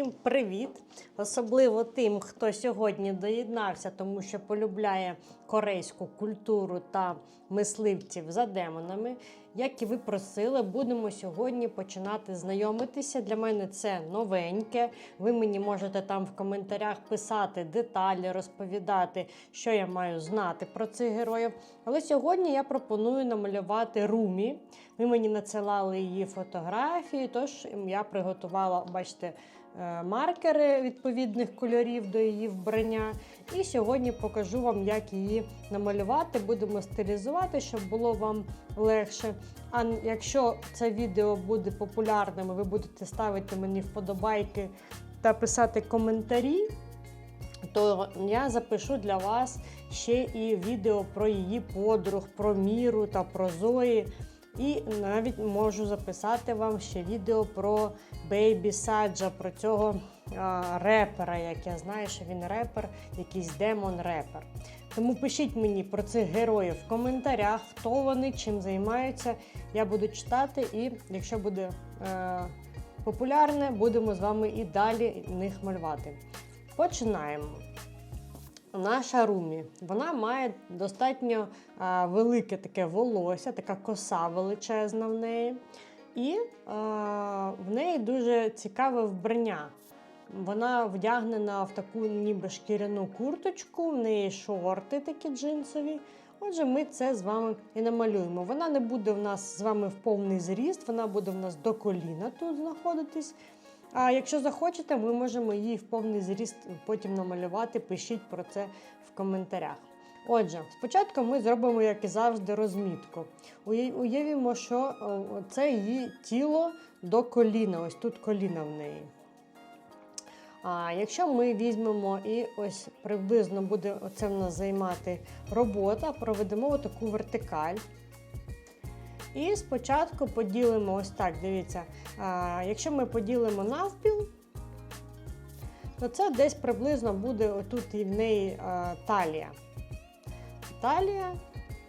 Всім привіт! Особливо тим, хто сьогодні доєднався, тому що полюбляє корейську культуру та мисливців за демонами. Як і ви просили, будемо сьогодні починати знайомитися. Для мене це новеньке. Ви мені можете там в коментарях писати деталі, розповідати, що я маю знати про цих героїв. Але сьогодні я пропоную намалювати румі. Ви мені надсилали її фотографії, тож я приготувала, бачите, маркери відповідних кольорів до її вбрання. І сьогодні покажу вам, як її намалювати. Будемо стилізувати, щоб було вам легше. А якщо це відео буде популярним, ви будете ставити мені вподобайки та писати коментарі, то я запишу для вас ще і відео про її подруг, про міру та про Зої. І навіть можу записати вам ще відео про Бейбі Саджа, про цього а, репера, як я знаю, що він репер, якийсь демон-репер. Тому пишіть мені про цих героїв в коментарях, хто вони, чим займаються. Я буду читати, і якщо буде е, популярне, будемо з вами і далі них малювати. Починаємо. Наша румі, вона має достатньо а, велике таке волосся, така коса величезна в неї. І а, в неї дуже цікаве вбрання. Вона вдягнена в таку ніби шкіряну курточку, в неї шорти такі джинсові. Отже, ми це з вами і намалюємо. Вона не буде в нас з вами в повний зріст, вона буде в нас до коліна тут знаходитись. А якщо захочете, ми можемо її в повний зріст потім намалювати. Пишіть про це в коментарях. Отже, спочатку ми зробимо, як і завжди, розмітку. Уявімо, що це її тіло до коліна. Ось тут коліна в неї. А якщо ми візьмемо і ось приблизно буде оце в нас займати робота, проведемо таку вертикаль. І спочатку поділимо ось так, дивіться, якщо ми поділимо навпіл, то це десь приблизно буде отут і в неї талія. Талія,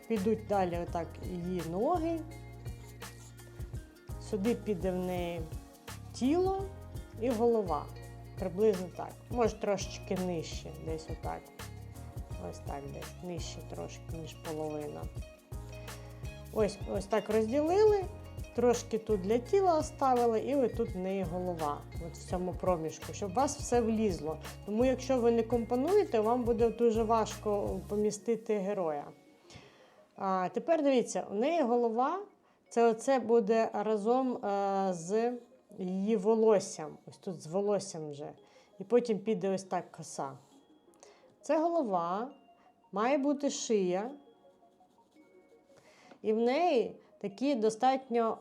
підуть далі отак її ноги. Сюди піде в неї тіло і голова. Приблизно так. Може трошечки нижче, десь отак. Ось так десь, нижче трошки, ніж половина. Ось, ось так розділили, трошки тут для тіла оставили, і ось тут в неї голова, от в цьому проміжку, щоб у вас все влізло. Тому, якщо ви не компонуєте, вам буде дуже важко помістити героя. А, тепер дивіться, у неї голова, це оце буде разом е, з її волоссям. Ось тут з волоссям вже. І потім піде ось так коса. Це голова, має бути шия. І в неї такі достатньо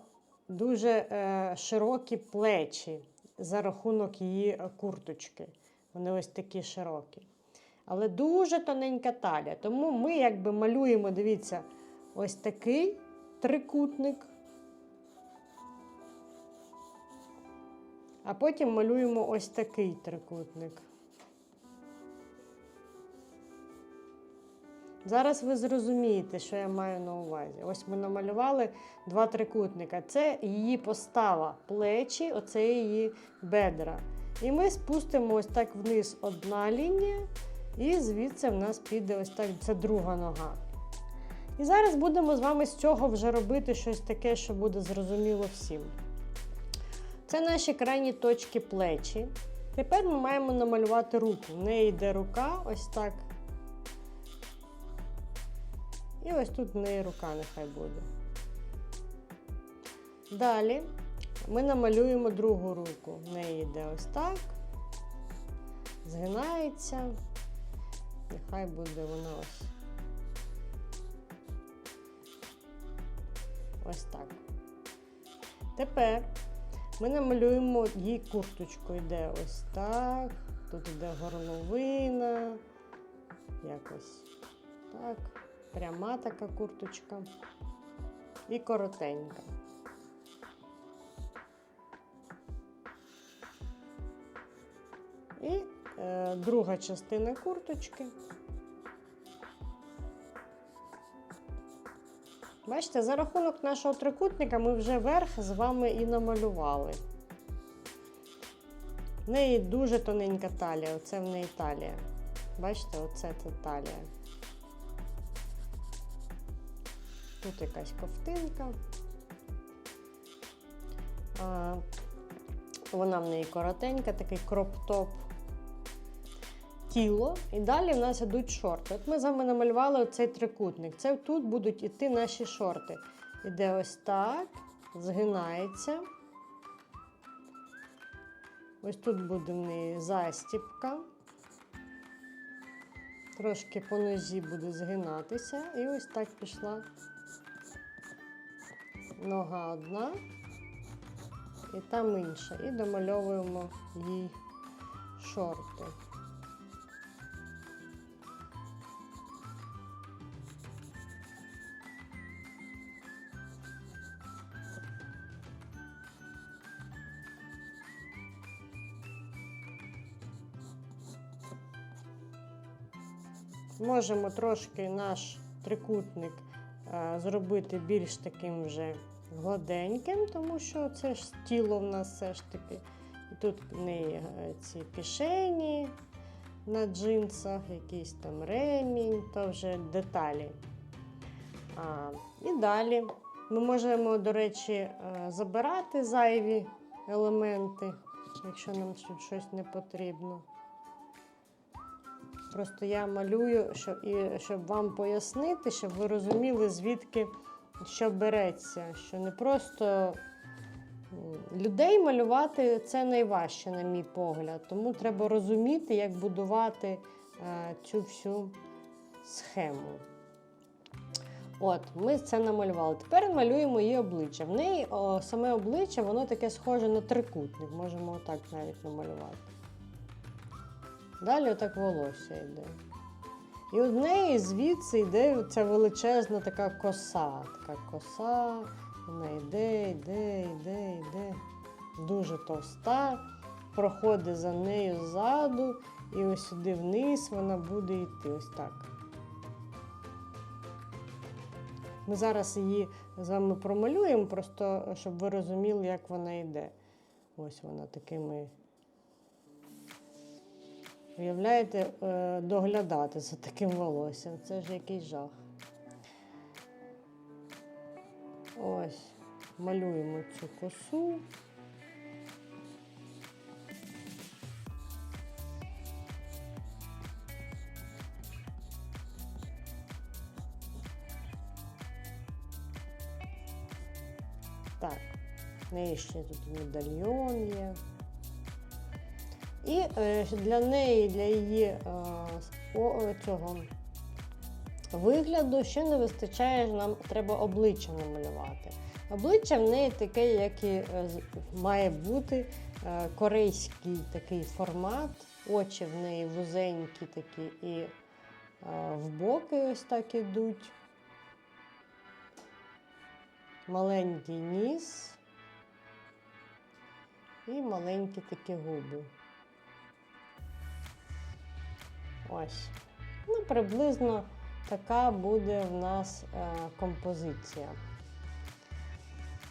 дуже е, широкі плечі за рахунок її е, курточки. Вони ось такі широкі. Але дуже тоненька талія. Тому ми якби малюємо, дивіться, ось такий трикутник. А потім малюємо ось такий трикутник. Зараз ви зрозумієте, що я маю на увазі. Ось ми намалювали два трикутника. Це її постава, плечі, оце її бедра. І ми спустимо ось так вниз одна лінія, і звідси в нас піде ось так, це друга нога. І зараз будемо з вами з цього вже робити щось таке, що буде зрозуміло всім. Це наші крайні точки плечі. Тепер ми маємо намалювати руку. В неї йде рука, ось так. І ось тут в неї рука нехай буде. Далі ми намалюємо другу руку. В неї йде ось так, згинається. Нехай буде вона ось. Ось так. Тепер ми намалюємо їй курточку. Йде ось так. Тут йде горловина. Якось так. Пряма така курточка і коротенька. І е, друга частина курточки. Бачите, за рахунок нашого трикутника ми вже верх з вами і намалювали. В неї дуже тоненька талія. Оце в неї талія. Бачите, оце це талія. Тут якась ковтинка. Вона в неї коротенька, такий кроп-топ. Тіло. І далі в нас йдуть шорти. От ми з вами намалювали оцей трикутник. Це тут будуть іти наші шорти. Іде ось так, згинається. Ось тут буде в неї застіпка. Трошки по нозі буде згинатися. І ось так пішла нога одна і там інша. І домальовуємо їй шорти. Можемо трошки наш трикутник зробити більш таким вже гладеньким, тому що це ж тіло в нас все ж таки. І тут в е, ці кишені на джинсах, якийсь там ремінь, то вже деталі. А, і далі ми можемо, до речі, е, забирати зайві елементи, якщо нам щось не потрібно. Просто я малюю, щоб, і, щоб вам пояснити, щоб ви розуміли, звідки що береться. Що не просто людей малювати це найважче, на мій погляд. Тому треба розуміти, як будувати е, цю всю схему. От, ми це намалювали. Тепер малюємо її обличчя. В неї о, саме обличчя, воно таке схоже на трикутник. Можемо отак навіть намалювати. Далі отак волосся йде. І у неї звідси йде ця величезна така коса. Така коса, вона йде, йде, йде, йде. Дуже товста, проходить за нею ззаду, і ось сюди вниз вона буде йти. Ось так. Ми зараз її з вами промалюємо, просто щоб ви розуміли, як вона йде. Ось вона такими. Уявляєте, е, доглядати за таким волоссям. Це ж якийсь жах. Ось, малюємо цю косу. Так, неї ще тут медальйон є. І е, для неї, для її е, цього вигляду ще не вистачає, нам треба обличчя намалювати. Обличчя в неї таке, як і е, має бути корейський такий формат. Очі в неї вузенькі такі і в боки ось так ідуть. Маленький ніс і маленькі такі губи. Ось. Ну, приблизно така буде в нас е, композиція.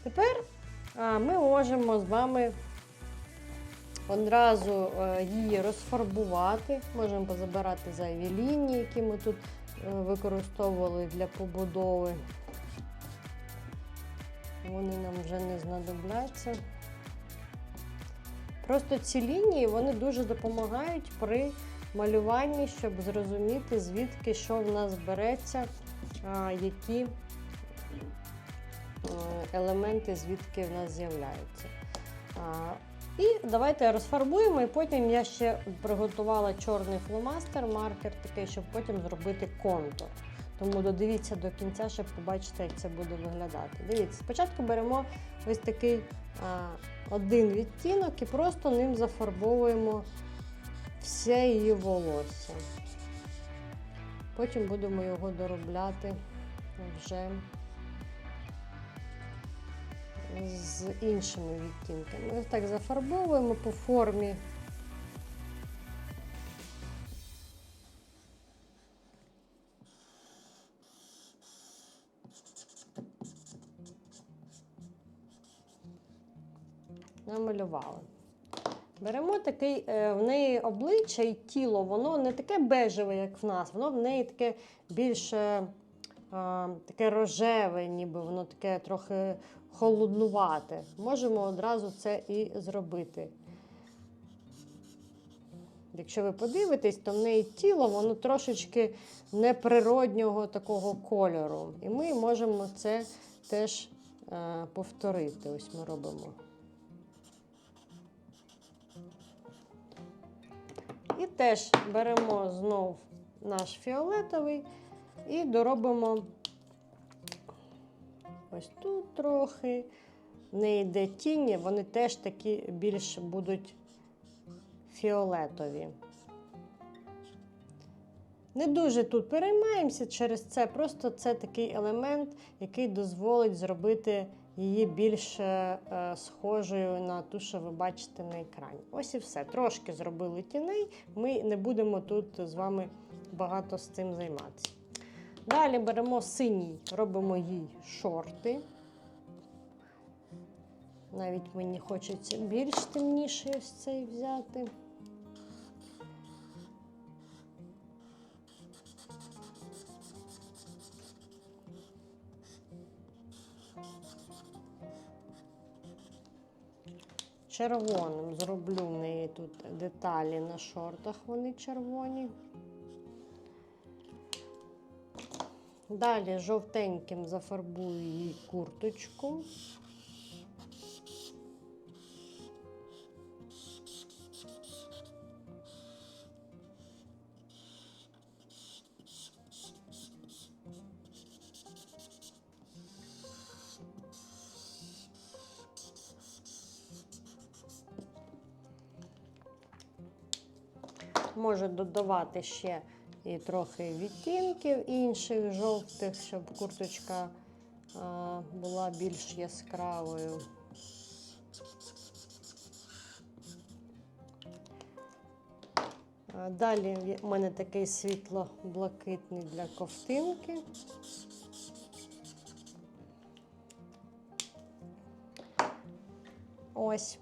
Тепер е, ми можемо з вами одразу е, її розфарбувати. Можемо позабирати зайві лінії, які ми тут використовували для побудови. Вони нам вже не знадобляться. Просто ці лінії вони дуже допомагають при малюванні, щоб зрозуміти, звідки що в нас береться, які е, елементи звідки в нас з'являються. І давайте розфарбуємо, і потім я ще приготувала чорний фломастер, маркер такий, щоб потім зробити контур. Тому додивіться до кінця, щоб побачити, як це буде виглядати. Дивіться, спочатку беремо ось такий а, один відтінок і просто ним зафарбовуємо все її волосся. Потім будемо його доробляти вже з іншими відтінками. Так зафарбовуємо по формі. Намалювали. Беремо такий, е, в неї обличчя і тіло, воно не таке бежеве, як в нас, воно в неї таке більш е, таке рожеве, ніби воно таке трохи холоднувате. Можемо одразу це і зробити. Якщо ви подивитесь, то в неї тіло воно трошечки неприроднього такого кольору. І ми можемо це теж е, повторити. Ось ми робимо. І теж беремо знов наш фіолетовий і доробимо ось тут трохи. Не йде тіні, вони теж такі більш будуть фіолетові. Не дуже тут переймаємося через це, просто це такий елемент, який дозволить зробити її більш е, схожою на ту, що ви бачите на екрані. Ось і все. Трошки зробили тіней, ми не будемо тут з вами багато з цим займатися. Далі беремо синій, робимо їй шорти. Навіть мені хочеться більш темніший ось цей взяти. Червоним зроблю в неї тут деталі на шортах, вони червоні. Далі жовтеньким зафарбую її курточку. Може додавати ще і трохи відтінків інших жовтих, щоб курточка була більш яскравою. Далі в мене такий світло-блакитний для ковтинки. Ось.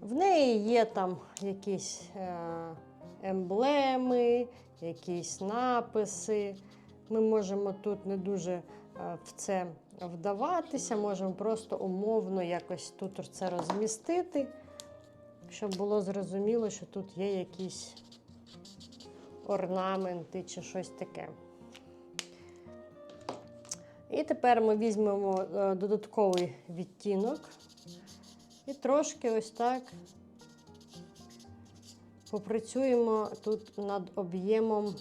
В неї є там якісь е, емблеми, якісь написи. Ми можемо тут не дуже е, в це вдаватися, можемо просто умовно якось тут це розмістити, щоб було зрозуміло, що тут є якісь орнаменти чи щось таке. І тепер ми візьмемо е, додатковий відтінок і трошки ось так попрацюємо тут над об'ємом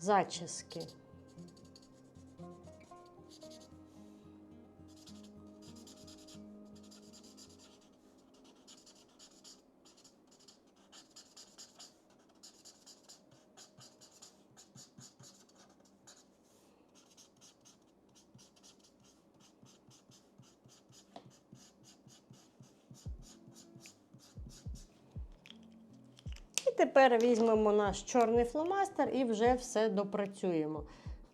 зачіски. Тепер візьмемо наш чорний фломастер і вже все допрацюємо.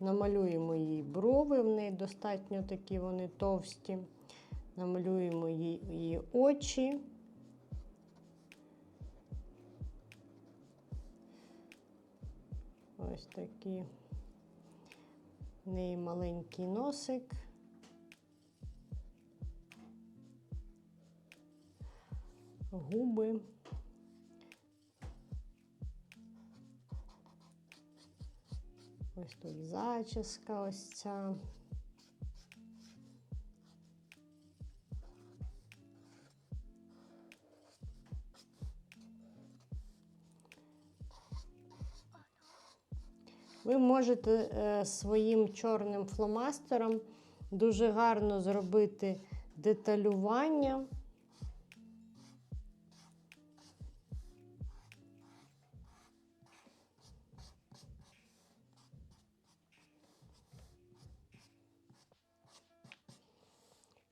Намалюємо їй брови, в неї достатньо такі вони товсті. Намалюємо їй її очі. Ось такі. В неї маленький носик. Губи. Ось тут зачіска ось ця. Ви можете е, своїм чорним фломастером дуже гарно зробити деталювання.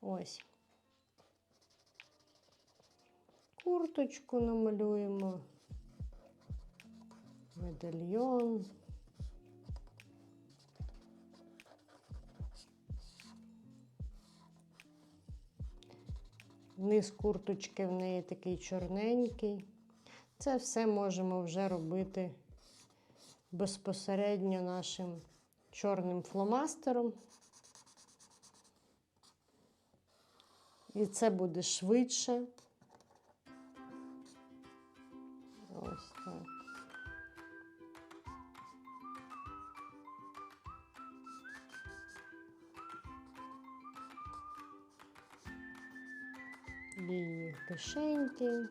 Ось. Курточку намалюємо, медальйон. Низ курточки в неї такий чорненький. Це все можемо вже робити безпосередньо нашим чорним фломастером. І це буде швидше. Ось так. Її кишеньки.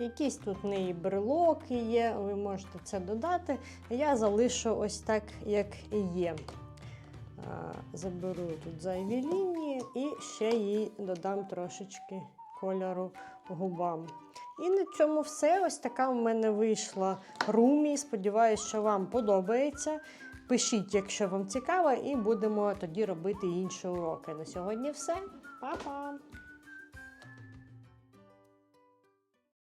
Якісь тут в неї брелоки є, ви можете це додати. Я залишу ось так, як є. Заберу тут зайві лінії і ще їй додам трошечки кольору губам. І на цьому все. Ось така в мене вийшла румі. Сподіваюсь, що вам подобається. Пишіть, якщо вам цікаво, і будемо тоді робити інші уроки. На сьогодні все. Па-па!